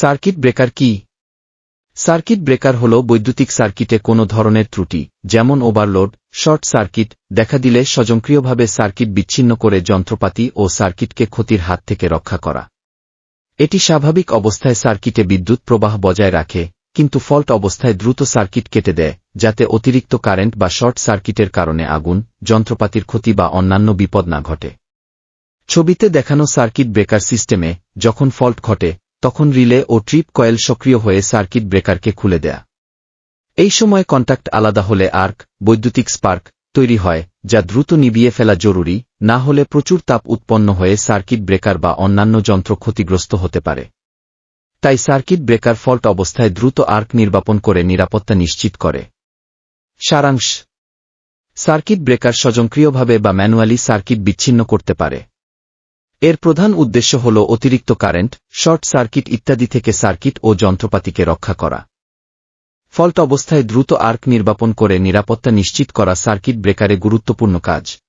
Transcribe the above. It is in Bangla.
সার্কিট ব্রেকার কি? সার্কিট ব্রেকার হল বৈদ্যুতিক সার্কিটে কোনো ধরনের ত্রুটি, যেমন ওভারলোড, শর্ট সার্কিট, দেখা দিলে স্বয়ংক্রিয়ভাবে সার্কিট বিচ্ছিন্ন করে যন্ত্রপাতি ও সার্কিটকে ক্ষতির হাত থেকে রক্ষা করা। এটি স্বাভাবিক অবস্থায় সার্কিটে বিদ্যুৎ প্রবাহ বজায় রাখে, কিন্তু ফল্ট অবস্থায় দ্রুত সার্কিট কেটে দেয়, যাতে অতিরিক্ত কারেন্ট বা শর্ট সার্কিটের কারণে আগুন, যন্ত্রপাতির ক্ষতি বা অন্যান্য বিপদ না ঘটে। ছবিতে দেখানো সার্কিট ব্রেকার সিস্টেমে, যখন ফল্ট ঘটে তখন রিলে ও ট্রিপ কয়েল সক্রিয় হয়ে সার্কিট ব্রেকারকে খুলে দেয়া। এই সময় কন্ট্যাক্ট আলাদা হলে আর্ক, বৈদ্যুতিক স্পার্ক, তৈরি হয়, যা দ্রুত নিবিয়ে ফেলা জরুরি, না হলে প্রচুর তাপ উৎপন্ন হয়ে সার্কিট ব্রেকার বা অন্যান্য যন্ত্র ক্ষতিগ্রস্ত হতে পারে। তাই সার্কিট ব্রেকার ফল্ট অবস্থায় দ্রুত আর্ক নির্বাপন করে নিরাপত্তা নিশ্চিত করে। সারাংশ। সার্কিট ব্রেকার স্বয়ংক্রিয়ভাবে বা ম্যানুয়ালি সার্কিট বিচ্ছিন্ন করতে পারে। এর প্রধান উদ্দেশ্য হল অতিরিক্ত কারেন্ট, শর্ট সার্কিট ইত্যাদি থেকে সার্কিট ও যন্ত্রপাতিকে রক্ষা করা। ফল্ট অবস্থায় দ্রুত আর্ক নির্বাপন করে নিরাপত্তা নিশ্চিত করা সার্কিট ব্রেকারে গুরুত্বপূর্ণ কাজ।